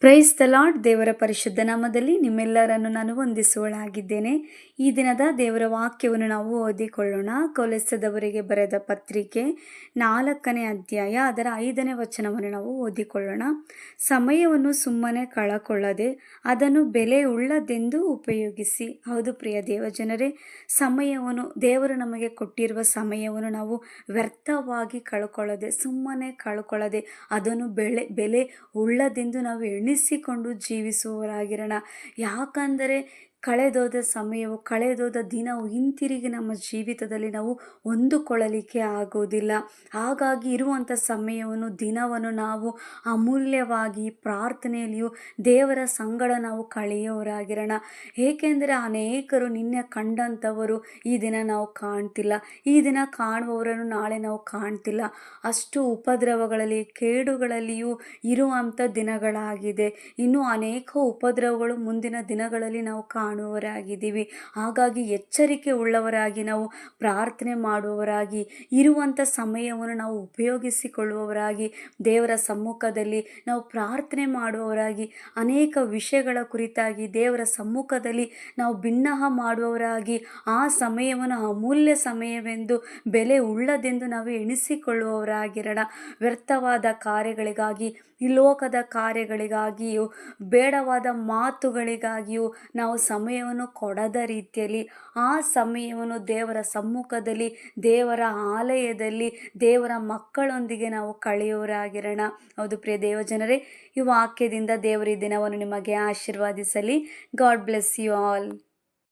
Praise the lord ದೇವರ ಪರಿಶುದ್ಧ ನಾಮದಲ್ಲಿ ನಿಮ್ಮೆಲ್ಲರನ್ನು ನಾನು ವಂದಿಸುವಳಾಗಿದ್ದೇನೆ. ಈ ದಿನದ ದೇವರ ವಾಕ್ಯವನ್ನು ನಾವು ಓದಿಕೊಳ್ಳೋಣ. ಕೊಲೆಸದವರಿಗೆ ಬರೆದ ಪತ್ರಿಕೆ ನಾಲ್ಕನೇ ಅಧ್ಯಾಯ, ಅದರ ಐದನೇ ವಚನವನ್ನು ನಾವು ಓದಿಕೊಳ್ಳೋಣ. ಸಮಯವನ್ನು ಸುಮ್ಮನೆ ಕಳಕೊಳ್ಳದೆ ಅದನ್ನು ಬೆಲೆ ಉಳ್ಳದೆಂದು ಉಪಯೋಗಿಸಿ. ಹೌದು ಪ್ರಿಯ ದೇವಜನರೇ, ಸಮಯವನ್ನು, ದೇವರು ನಮಗೆ ಕೊಟ್ಟಿರುವ ಸಮಯವನ್ನು ನಾವು ವ್ಯರ್ಥವಾಗಿ ಕಳ್ಕೊಳ್ಳದೆ, ಸುಮ್ಮನೆ ಕಳ್ಕೊಳ್ಳದೆ ಅದನ್ನು ಬೆಳೆ, ಬೆಲೆ ಉಳ್ಳದೆಂದು ನಾವು ಎಣಿಸಿಕೊಂಡು ಜೀವಿಸುವವರಾಗಿರೋಣ. ಯಾಕಂದರೆ ಕಳೆದೋದ ಸಮಯವು, ಕಳೆದೋದ ದಿನವು ಹಿಂತಿರುಗಿ ನಮ್ಮ ಜೀವಿತದಲ್ಲಿ ನಾವು ಹೊಂದಿಕೊಳ್ಳಲಿಕ್ಕೆ ಆಗೋದಿಲ್ಲ. ಹಾಗಾಗಿ ಇರುವಂಥ ಸಮಯವನ್ನು, ದಿನವನ್ನು ನಾವು ಅಮೂಲ್ಯವಾಗಿ ಪ್ರಾರ್ಥನೆಯಲ್ಲಿಯೂ ದೇವರ ಸಂಗಡ ನಾವು ಕಳೆಯೋರಾಗಿರೋಣ. ಏಕೆಂದರೆ ಅನೇಕರು ನಿನ್ನೆ ಕಂಡಂಥವರು ಈ ದಿನ ನಾವು ಕಾಣ್ತಿಲ್ಲ. ಈ ದಿನ ಕಾಣುವವರನ್ನು ನಾಳೆ ನಾವು ಕಾಣ್ತಿಲ್ಲ. ಅಷ್ಟು ಉಪದ್ರವಗಳಲ್ಲಿ, ಕೇಡುಗಳಲ್ಲಿಯೂ ಇರುವಂಥ ದಿನಗಳಾಗಿದೆ. ಇನ್ನೂ ಅನೇಕ ಉಪದ್ರವಗಳು ಮುಂದಿನ ದಿನಗಳಲ್ಲಿ ನಾವು ಕಾಣುವವರಾಗಿದ್ದೀವಿ. ಹಾಗಾಗಿ ಎಚ್ಚರಿಕೆ ಉಳ್ಳವರಾಗಿ ನಾವು ಪ್ರಾರ್ಥನೆ ಮಾಡುವವರಾಗಿ ಇರುವಂಥ ಸಮಯವನ್ನು ನಾವು ಉಪಯೋಗಿಸಿಕೊಳ್ಳುವವರಾಗಿ, ದೇವರ ಸಮ್ಮುಖದಲ್ಲಿ ನಾವು ಪ್ರಾರ್ಥನೆ ಮಾಡುವವರಾಗಿ, ಅನೇಕ ವಿಷಯಗಳ ಕುರಿತಾಗಿ ದೇವರ ಸಮ್ಮುಖದಲ್ಲಿ ನಾವು ಭಿನ್ನಹ ಮಾಡುವವರಾಗಿ, ಆ ಸಮಯವನ್ನು ಅಮೂಲ್ಯ ಸಮಯವೆಂದು, ಬೆಲೆ ಉಳ್ಳದೆಂದು ನಾವು ಎಣಿಸಿಕೊಳ್ಳುವವರಾಗಿರೋಣ. ವ್ಯರ್ಥವಾದ ಕಾರ್ಯಗಳಿಗಾಗಿ ಈ ಲೋಕದ ಕಾರ್ಯಗಳಿಗಾಗಿಯೂ, ಬೇಡವಾದ ಮಾತುಗಳಿಗಾಗಿಯೂ ನಾವು ಸಮಯವನ್ನು ಕೊಡದ ರೀತಿಯಲ್ಲಿ, ಆ ಸಮಯವನ್ನು ದೇವರ ಸಮ್ಮುಖದಲ್ಲಿ, ದೇವರ ಆಲಯದಲ್ಲಿ, ದೇವರ ಮಕ್ಕಳೊಂದಿಗೆ ನಾವು ಕಳೆಯುವರಾಗಿರೋಣ ಹೌದು ಪ್ರಿಯ ದೇವಜನರೇ, ಈ ವಾಕ್ಯದಿಂದ ದೇವರ ದಿನವನ್ನು ನಿಮಗೆ ಆಶೀರ್ವಾದಿಸಲಿ. God bless you all.